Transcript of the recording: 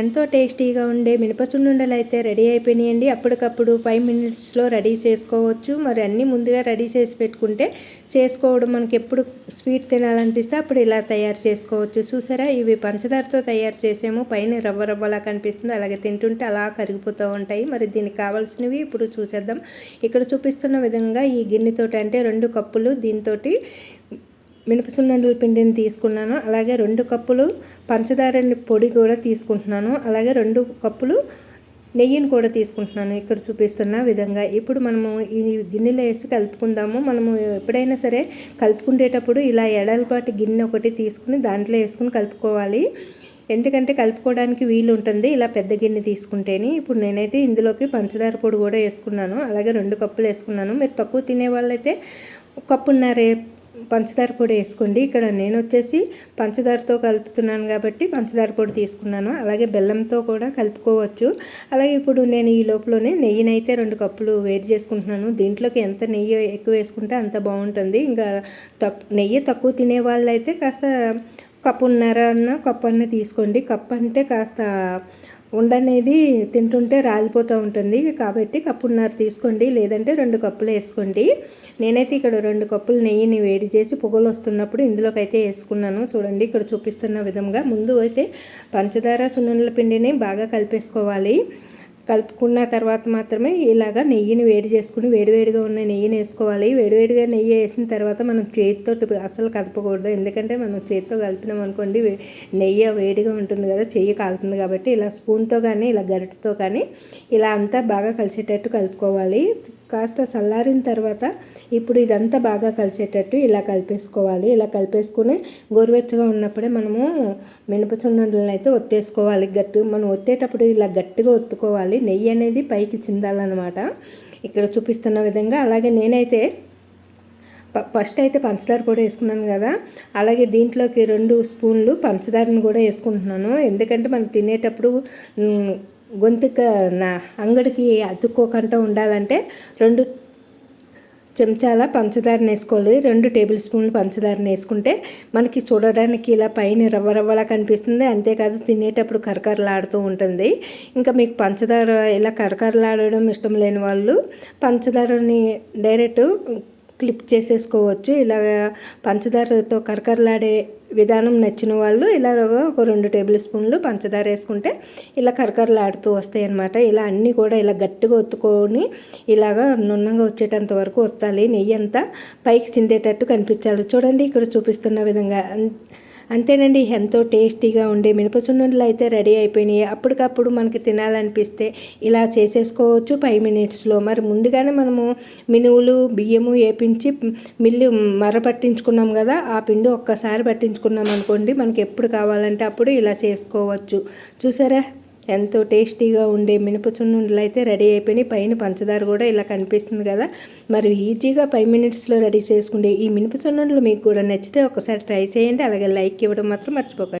ఎంతో టేస్టీగా ఉండే మినపసుండుండలు అయితే రెడీ అయిపోయినాయండి. అప్పటికప్పుడు ఫైవ్ మినిట్స్లో రెడీ చేసుకోవచ్చు. మరి అన్నీ ముందుగా రెడీ చేసి పెట్టుకుంటే చేసుకోవడం మనకి ఎప్పుడు స్వీట్ తినాలనిపిస్తే అప్పుడు ఇలా తయారు చేసుకోవచ్చు. చూసారా? ఇవి పంచదారతో తయారు చేసాము. పైన రవ్వ రవ్వలా కనిపిస్తుంది. అలాగే తింటుంటే అలా కరిగిపోతూ ఉంటాయి. మరి దీనికి కావాల్సినవి ఇప్పుడు చూసేద్దాం. ఇక్కడ చూపిస్తున్న విధంగా ఈ గిన్నెతోటి అంటే రెండు కప్పులు దీంతో మినపసున్నుండల పిండిని తీసుకున్నాను. అలాగే రెండు కప్పులు పంచదార పొడి కూడా తీసుకుంటున్నాను. అలాగే రెండు కప్పులు నెయ్యిని కూడా తీసుకుంటున్నాను. ఇక్కడ చూపిస్తున్న విధంగా. ఇప్పుడు మనము ఈ గిన్నెలో వేసి కలుపుకుందాము. మనము ఎప్పుడైనా సరే కలుపుకునేటప్పుడు ఇలా ఎడలపాటి గిన్నె ఒకటి తీసుకుని దాంట్లో వేసుకుని కలుపుకోవాలి. ఎందుకంటే కలుపుకోవడానికి వీలు ఉంటుంది ఇలా పెద్ద గిన్నె తీసుకుంటేనే. ఇప్పుడు నేనైతే ఇందులోకి పంచదార పొడి కూడా వేసుకున్నాను. అలాగే రెండు కప్పులు వేసుకున్నాను. మీరు తక్కువ తినే వాళ్ళైతే కప్పున్నరే పంచదార పొడి వేసుకోండి. ఇక్కడ నేను వచ్చేసి పంచదారతో కలుపుతున్నాను కాబట్టి పంచదార పొడి తీసుకున్నాను. అలాగే బెల్లంతో కూడా కలుపుకోవచ్చు. అలాగే ఇప్పుడు నేను ఈ లోపలనే నెయ్యినైతే రెండు కప్పులు వేడి చేసుకుంటున్నాను. దీంట్లోకి ఎంత నెయ్యి ఎక్కువ వేసుకుంటే అంత బాగుంటుంది. ఇంకా నెయ్యి తక్కువ తినే వాళ్ళైతే కాస్త కప్పున్నర అన్న కప్పు అన్న తీసుకోండి. కప్పు అంటే కాస్త ఉండనేది తింటుంటే రాలిపోతూ ఉంటుంది. కాబట్టి కప్పున్నర తీసుకోండి. లేదంటే రెండు కప్పులు వేసుకోండి. నేనైతే ఇక్కడ రెండు కప్పులు నెయ్యిని వేడి చేసి పొగలు వస్తున్నప్పుడు ఇందులోకి అయితే వేసుకున్నాను. చూడండి ఇక్కడ చూపిస్తున్న విధంగా. ముందు అయితే పంచదార సున్నుండల పిండిని బాగా కలిపేసుకోవాలి. కలుపుకున్న తర్వాత మాత్రమే ఇలాగ నెయ్యిని వేడి చేసుకుని వేడివేడిగా ఉన్న నెయ్యిని వేసుకోవాలి. వేడివేడిగా నెయ్యి వేసిన తర్వాత మనం చేతితో అసలు కలపకూడదు ఎందుకంటే మనం చేతితో కలిపినాం అనుకోండి నెయ్యి వేడిగా ఉంటుంది కదా చెయ్యి కాలుతుంది కాబట్టి ఇలా స్పూన్తో కానీ ఇలా గరిటతో కానీ ఇలా అంతా బాగా కలిసేటట్టు కలుపుకోవాలి. కాస్త చల్లారిన తర్వాత ఇప్పుడు ఇదంతా బాగా కలిసేటట్టు ఇలా కలిపేసుకోవాలి. ఇలా కలిపేసుకుని గోరువెచ్చగా ఉన్నప్పుడే మనము మినపసుండలను అయితే ఒత్తేసుకోవాలి. గట్టు మనం ఒత్తేటప్పుడు ఇలా గట్టిగా ఒత్తుకోవాలి. నెయ్యి అనేది పైకి చిందాలన్నమాట. ఇక్కడ చూపిస్తున్న విధంగా. అలాగే నేనైతే ఫస్ట్ అయితే పంచదార కూడా వేసుకున్నాను కదా. అలాగే దీంట్లోకి రెండు స్పూన్లు పంచదారను కూడా వేసుకుంటున్నాను. ఎందుకంటే మనం తినేటప్పుడు గొంతుక నా అంగడికి అతుక్కోకుండా ఉండాలంటే రెండు చెంచాల పంచదారని వేసుకోవాలి. రెండు టేబుల్ స్పూన్లు పంచదారని వేసుకుంటే మనకి చూడడానికి ఇలా పైన రవ్వ రవ్వలా కనిపిస్తుంది. అంతేకాదు తినేటప్పుడు కరకరలాడుతూ ఉంటుంది. ఇంకా మీకు పంచదార ఇలా కరకరలాడడం ఇష్టం లేని వాళ్ళు పంచదారని డైరెక్ట్ క్లిప్ చేసేసుకోవచ్చు. ఇలా పంచదారతో కరకరలాడే విధానం నచ్చిన వాళ్ళు ఇలా ఒక రెండు టేబుల్ స్పూన్లు పంచదార వేసుకుంటే ఇలా కరకరలాడుతూ వస్తాయి అనమాట ఇలా అన్నీ కూడా ఇలా గట్టిగా ఒత్తుకొని ఇలాగా నున్నంగా వచ్చేటంత వరకు వస్తాలి నెయ్యి అంతా పైకి చిందేటట్టు కనిపించాలి. చూడండి ఇక్కడ చూపిస్తున్న విధంగా. అంతేనండి ఎంతో టేస్టీగా ఉండే మినపసున్నుండలు అయితే రెడీ అయిపోయినాయి. అప్పటికప్పుడు మనకి తినాలనిపిస్తే ఇలా చేసేసుకోవచ్చు ఫైవ్ మినిట్స్లో. మరి ముందుగానే మనము మినువులు బియ్యము వేపించి మిల్లు మర్ర పట్టించుకున్నాం కదా ఆ పిండి ఒక్కసారి పట్టించుకున్నాం అనుకోండి మనకి ఎప్పుడు కావాలంటే అప్పుడు ఇలా చేసుకోవచ్చు. చూసారా? ఎంతో టేస్టీగా ఉండే మినప సున్నుండలు అయితే రెడీ అయిపోయినాయి. పైన పంచదార కూడా ఇలా కనిపిస్తుంది కదా. మరి ఈజీగా ఫైవ్ మినిట్స్లో రెడీ చేసుకుంటే ఈ మినప సున్నుండలు మీకు కూడా నచ్చితే ఒకసారి ట్రై చేయండి. అలాగే లైక్ ఇవ్వడం మాత్రం మర్చిపోకండి.